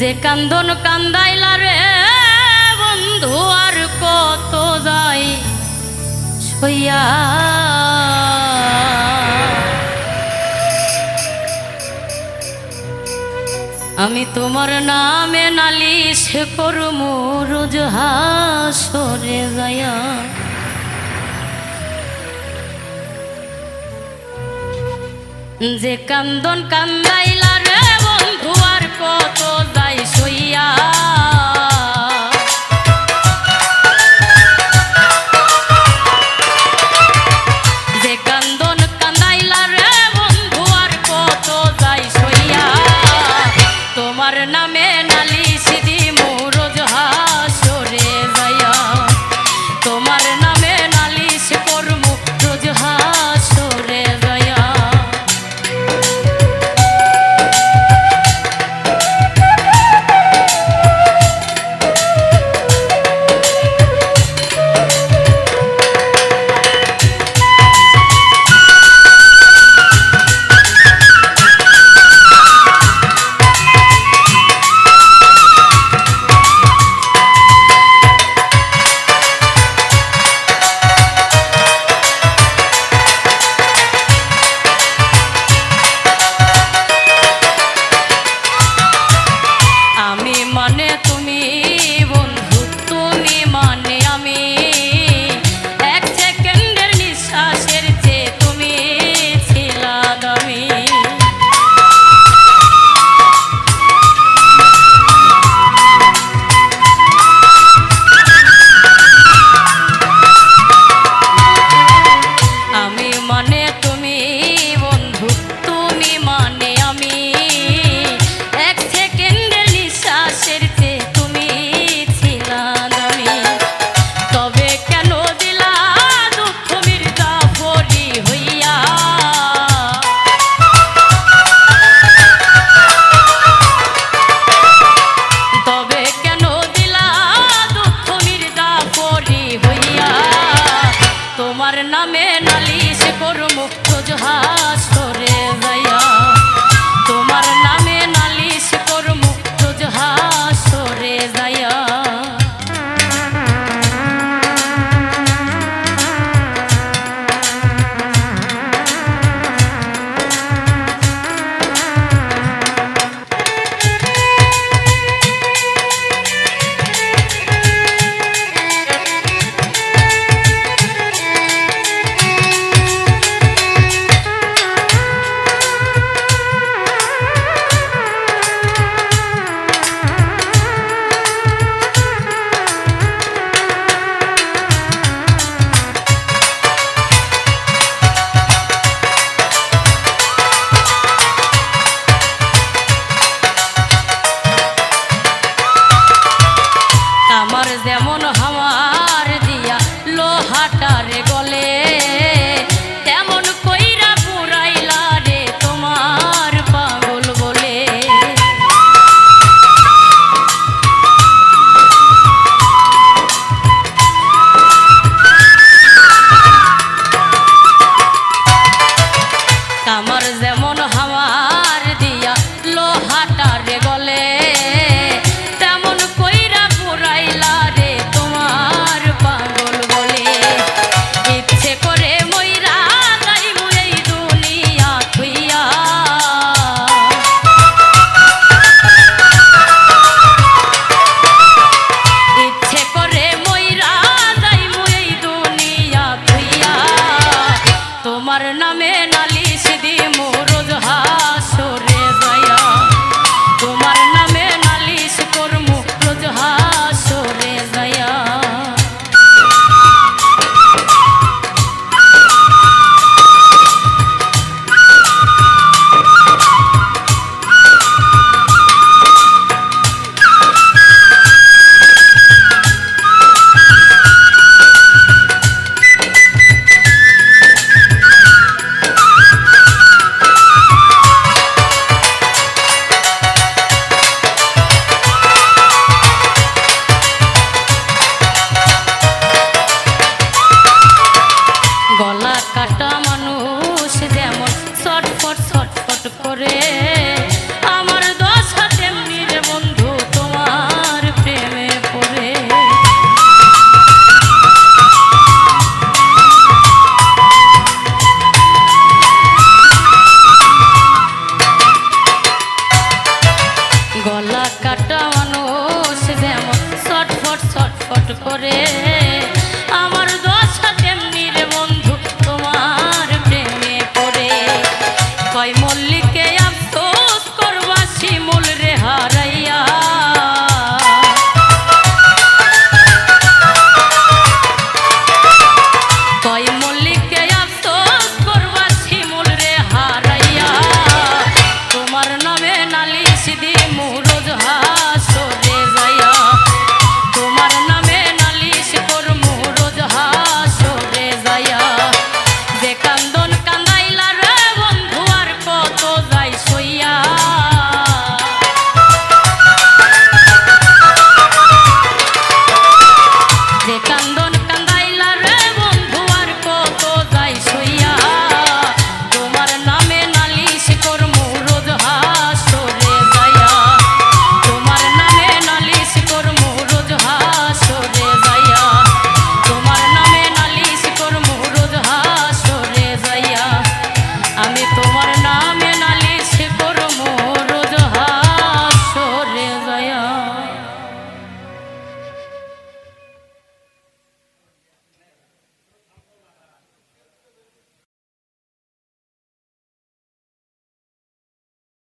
যে কান্দন কান্দাইলা রে বন্ধু, আর কত যাই সইয়া। আমি তোমার নামে নালিশ করমু, রোজ হাসরে যায়া যে কান্দন কান্দাইলা রে বন্ধু, আর কত যাই সইয়া তোমার নামে নালিশ করো মুক্ত জহাস